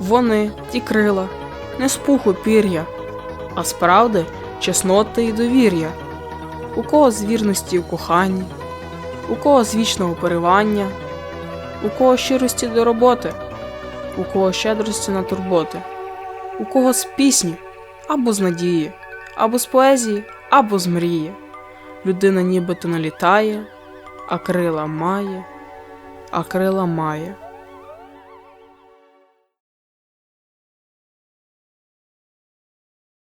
Вони, ті крила, не з пуху пір'я, а справди чесноти і довір'я. У кого з вірності у коханні, у кого з вічного поривання, у кого щирості до роботи, у кого щедрості на турботи, у кого з пісні або з надії, або з поезії, або з мрії. Людина нібито налітає, а крила має, а крила має.